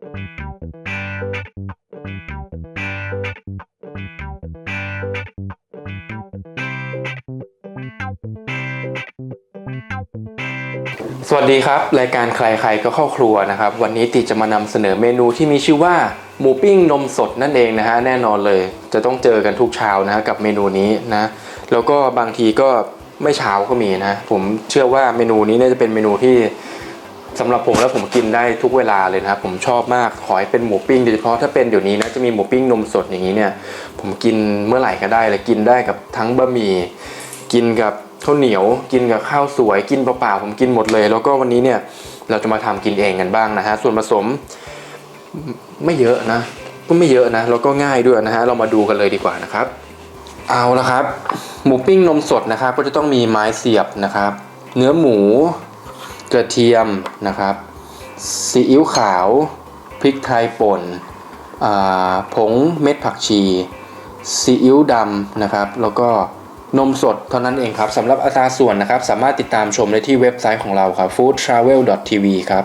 สวัสดีครับ รายการใครใครก็เข้าครัวนะครับ วันนี้ติจะมานำเสนอเมนูที่มีชื่อว่าหมูปิ้งนมสดนั่นเองนะฮะแน่นอนเลย จะต้องเจอกันทุกเช้านะฮะกับเมนูนี้นะแล้วก็บางทีก็ไม่เช้าก็มีนะ ผมเชื่อว่าเมนูนี้เนี่ยจะเป็นเมนูที่ สำหรับผมแล้วผมกินได้ทุกเวลาเลยนะครับ ผมชอบมากขอให้เป็นหมูปิ้งโดยเฉพาะถ้าเป็นเดี๋ยวนี้นะจะมีหมูปิ้งนมสดอย่างนี้เนี่ยผมกินเมื่อไหร่ก็ได้เลยกินได้กับทั้งบะหมี่กินกับข้าวเหนียว กินกับข้าวสวยกินเปล่าๆผมกินหมดเลย แล้วก็วันนี้เนี่ยเราจะมาทำกินเองกันบ้างนะฮะส่วนผสมไม่เยอะนะก็ไม่เยอะนะแล้วก็ง่ายด้วยนะฮะเรามาดูกันเลยดีกว่านะครับ เอาละครับ หมูปิ้งนมสดนะครับ ก็จะต้องมีไม้เสียบนะครับ เนื้อหมู กระเทียมนะครับซีอิ๊วขาว พริกไทยป่นผงเม็ดผักชีซีอิ๊วดำนะครับ แล้วก็นมสดเท่านั้นเองครับสำหรับอัตราส่วนนะครับ สามารถติดตามชมได้ที่เว็บไซต์ของเราครับ foodtravel.tv ครับ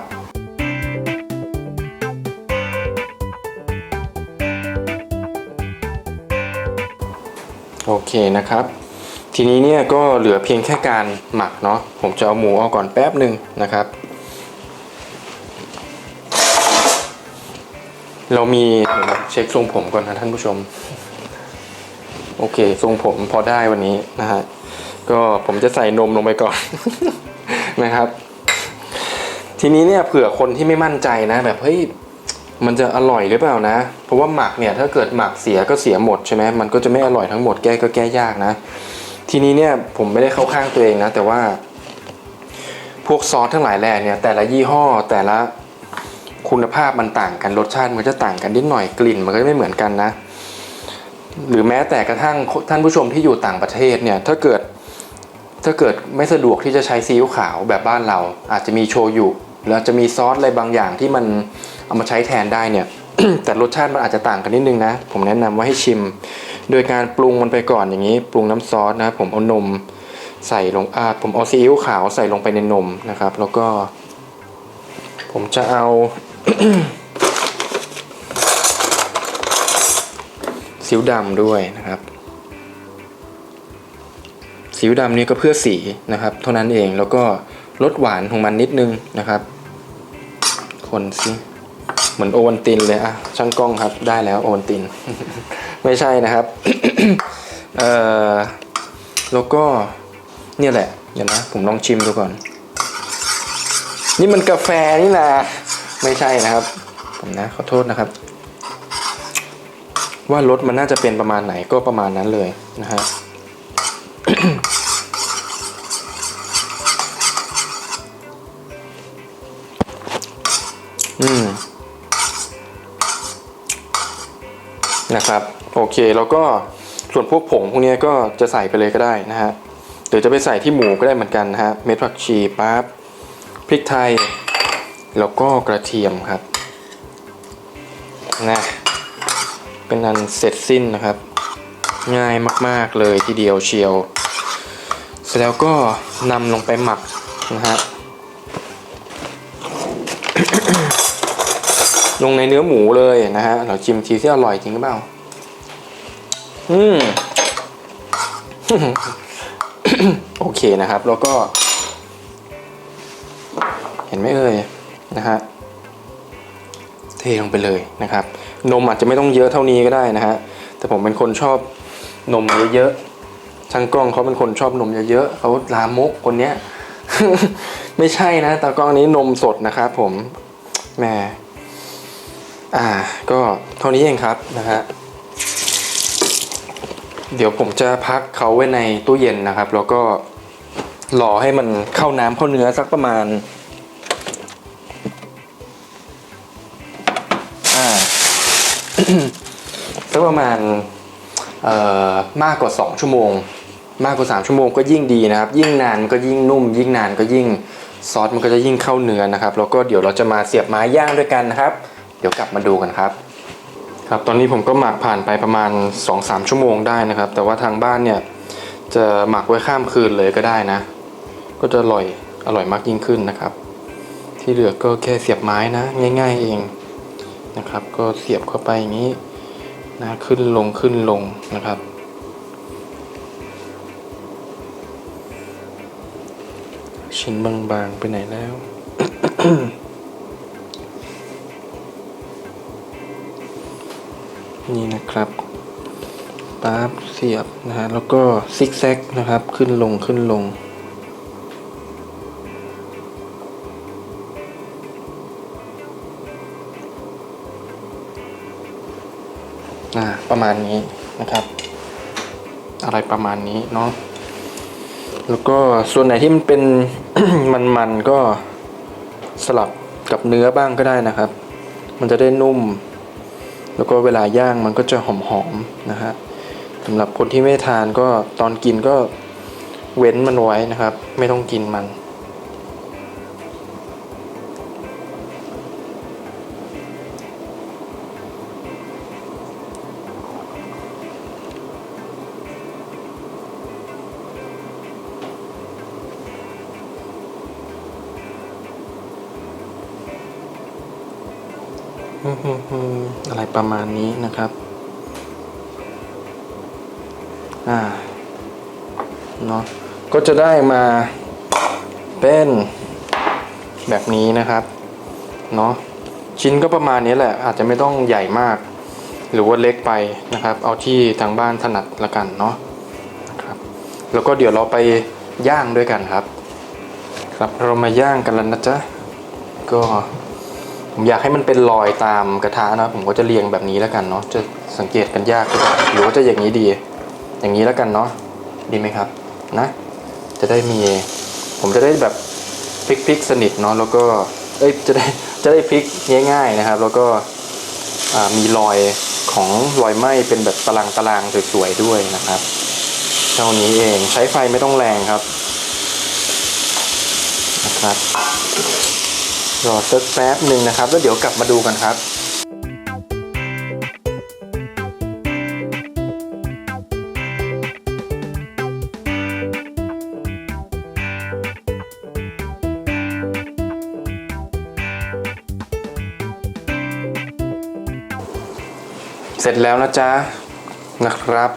โอเคนะครับ ทีนี้เนี่ยก็เหลือเพียงแค่การหมักเนาะผมจะเอาหมูเอาก่อนแป๊บหนึ่งนะครับ เรามีเช็คทรงผมก่อนนะท่านผู้ชม โอเคทรงผมพอได้วันนี้นะฮะก็ผมจะใส่นมลงไปก่อนนะครับ ทีนี้เนี่ยเผื่อคนที่ไม่มั่นใจนะ แบบเฮ้ยมันจะอร่อยหรือเปล่านะ เพราะว่าหมักเนี่ยถ้าเกิดหมักเสียก็เสียหมดใช่ไหมมันก็จะไม่อร่อยทั้งหมดแก้ก็แก้ยากนะ ทีนี้เนี่ยผมไม่ได้เข้าข้างตัวเองนะ แต่ว่า พวกซอสทั้งหลายแหล่เนี่ยแต่ละยี่ห้อแต่ละคุณภาพมันต่างกันรสชาติมันจะต่างกันนิดหน่อยกลิ่นมันก็ไม่เหมือนกันนะ หรือแม้แต่กระทั่งท่านผู้ชมที่อยู่ต่างประเทศเนี่ยถ้าเกิดถ้าเกิดไม่สะดวกที่จะใช้ซีอิ๊วขาวแบบบ้านเรา อาจจะมีโชยุแล้วจะมีซอสอะไรบางอย่างที่มันเอามาใช้แทนได้เนี่ย แต่รสชาติมันอาจจะต่างกันนิดนึงนะ ผมแนะนำว่าให้ชิม โดยการปรุงมันไปก่อนอย่างนี้ปรุงน้ำซอสนะผมเอานมใส่ลงอ่าผมเอาซีอิ๊วขาวใส่ลงไปในนมนะครับ แล้วก็ ผมจะเอาซีอิ๊วดำด้วยนะครับซีอิ๊วดำนี่ก็เพื่อสีนะครับ เท่านั้นเองแล้วก็ลดหวานของมันนิดนึงนะครับ คนสิ เหมือนโอวัลตินเลยอะช่างกล้องครับได้แล้วโอวัลติน ไม่ใช่นะครับเอ่อแล้วก็เนี่ยแหละเดี๋ยวนะ ผมลองชิมดูก่อน นี่มันกาแฟนี่นะไม่ใช่นะครับ ผมนะขอโทษนะครับ ว่ารสมันน่าจะเป็นประมาณไหนก็ประมาณนั้นเลยนะฮะ นะครับโอเคแล้วก็ส่วนพวกผงพวกนี้ก็จะใส่ไปเลยก็ได้นะฮะหรือจะไปใส่ที่หมูก็ได้เหมือนกันนะฮะเม็ดผักชีปั๊บพริกไทย แล้วก็กระเทียมครับนะเป็นอันเสร็จสิ้นนะครับ ง่ายมากๆเลยทีเดียวเชียว เสร็จแล้วก็นำลงไปหมักนะฮะ ลงในเนื้อหมูเลยนะฮะเราชิมทีที่อร่อยจริงหรือเปล่าอืมโอเคนะครับ แล้วก็ เห็นไหมเอ่ยนะฮะเทลงไปเลยนะครับ นมอาจจะไม่ต้องเยอะเท่านี้ก็ได้นะฮะแต่ผมเป็นคนชอบนมเยอะๆช่างกล้องเขาเป็นคนชอบนมเยอะๆเขาลามกคนเนี้ย ไม่ใช่นะตากล้องนี้นมสดนะครับผมแหม อ่าก็เท่านี้เองครับนะฮะเดี๋ยวผมจะพักเขาไว้ในตู้เย็นนะครับ แล้วก็รอให้มันเข้าน้ำเข้าเนื้อสักประมาณสักประมาณมากกว่า 2 ชั่วโมง มากกว่า 3 ชั่วโมงก็ยิ่งดีนะครับ ยิ่งนานก็ยิ่งนุ่ม ยิ่งนานก็ยิ่งซอสมันก็จะยิ่งเข้าเนื้อนะครับ แล้วก็เดี๋ยวเราจะมาเสียบไม้ย่างด้วยกันนะครับ ดี๋ยวกลับมาดูกันครับ ครับ ตอนนี้ผมก็หมักผ่านไปประมาณ 2-3 ชั่วโมงได้นะครับ แต่ว่าทางบ้านเนี่ยจะหมักไว้ข้ามคืนเลยก็ได้นะ ก็จะอร่อยอร่อยมากยิ่งขึ้นนะครับ ที่เหลือก็แค่เสียบไม้นะ ง่าย ๆเองนะครับ ก็เสียบเข้าไปอย่างนี้นะขึ้นลงขึ้นลงนะครับชิ้นบางๆไปไหนแล้ว นี่นะครับปั๊บเสียบนะฮะแล้วก็ซิกแซกนะครับขึ้นลงขึ้นลงอ่าประมาณนี้นะครับ อะไรประมาณนี้เนาะแล้วก็ส่วนไหนที่มันเป็นมันๆก็สลับกับเนื้อบ้างก็ได้นะครับ มันจะได้นุ่ม แล้วก็เวลาย่างมันก็จะหอมๆนะฮะสำหรับคนที่ไม่ทานก็ตอนกินก็เว้นมันไว้นะครับ ไม่ต้องกินมัน อะไรประมาณนี้นะครับ อ่า เนาะก็จะได้มาเป็นแบบนี้นะครับ เนาะชิ้นก็ประมาณนี้แหละ อาจจะไม่ต้องใหญ่มาก หรือว่าเล็กไปนะครับ เอาที่ทางบ้านถนัดละกันเนาะนะครับ แล้วก็เดี๋ยวเราไปย่างด้วยกันครับ ครับเรามาย่างกันแล้วนะจ๊ะก็ ผมอยากให้มันเป็นรอยตามกระทะนะผมก็จะเรียงแบบนี้แล้วกันเนาะจะสังเกตกันยากก็ได้หรือว่าจะอย่างนี้ดี อย่างนี้แล้วกันเนาะดีไหมครับนะ จะได้มี ผมจะได้แบบพลิกพลิกสนิทเนาะแล้วก็เอ้ยจะได้จะได้พลิกง่ายๆนะครับ แล้วก็มีรอยของรอยไหม้เป็นแบบตารางตารางๆสวยๆด้วยนะครับเท่านี้เองใช้ไฟไม่ต้องแรงครับนะครับ รอสักแป๊บหนึ่งนะครับ แล้วเดี๋ยวกลับมาดูกันครับเสร็จแล้วนะจ๊ะนะครับ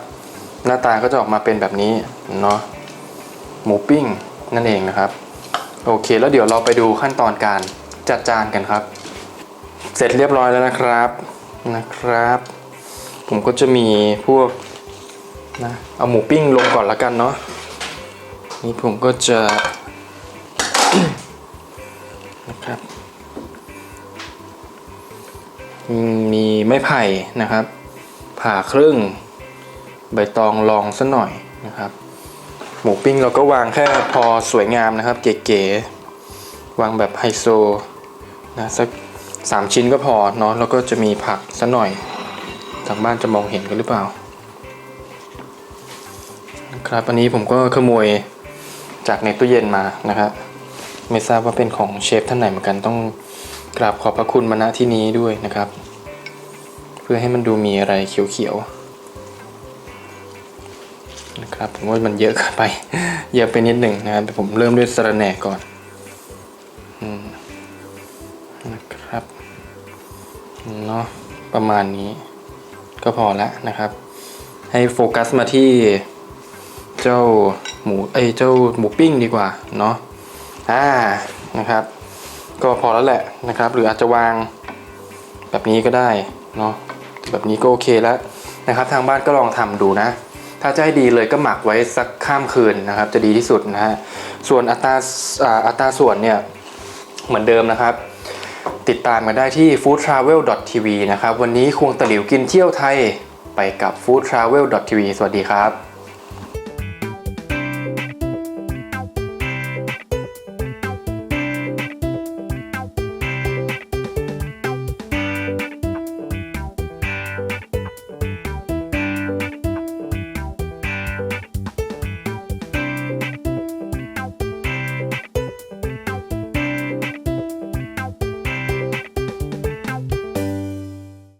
หน้าตาก็จะออกมาเป็นแบบนี้เนาะหมูปิ้งนั่นเองนะครับ โอเคแล้วเดี๋ยวเราไปดูขั้นตอนการ จัดจานกันครับ เสร็จเรียบร้อยแล้วนะครับนะครับ ผมก็จะมีพวกนะเอาหมูปิ้งลงก่อนละกันเนาะนี่ผมก็จะนะครับมมีไม้ไผ่นะครับ ผ่าครึ่ง ใบตองรองซะหน่อยนะครับ หมูปิ้งเราก็วางแค่พอสวยงามนะครับ เก๋ๆวางแบบไฮโซ นะสักสามชิ้นก็พอเนาะแล้วก็จะมีผักซะหน่อย ทางบ้านจะมองเห็นกันหรือเปล่านะครับอันนี้ผมก็ขโมยจากในตู้เย็นมานะครับ ไม่ทราบว่าเป็นของเชฟท่านไหนเหมือนกันต้องกราบขอบพระคุณมาณที่นี้ด้วยนะครับ เพื่อให้มันดูมีอะไรเขียวๆนะครับผมว่ามันเยอะเกินไป เยอะไปนิดหนึ่งนะครับผมเริ่มด้วยสระแหน่ก่อน เนาะประมาณนี้ก็พอละนะครับ ให้โฟกัสมาที่เจ้าหมูเอ้เจ้าหมูปิ้งดีกว่าเนาะอ่านะครับ ก็พอแล้วแหละนะครับ หรืออาจจะวางแบบนี้ก็ได้เนาะแบบนี้ก็โอเคแล้วนะครับ ทางบ้านก็ลองทำดูนะถ้าจะให้ดีเลยก็หมักไว้สักข้ามคืนนะครับ จะดีที่สุดนะฮะส่วนอัตราอัตราส่วนเนี่ยเหมือนเดิมนะครับ ติดตามกันได้ที่ foodtravel.tv นะครับ วันนี้ควงตะหลิวกินเที่ยวไทยไปกับ foodtravel.tv สวัสดีครับ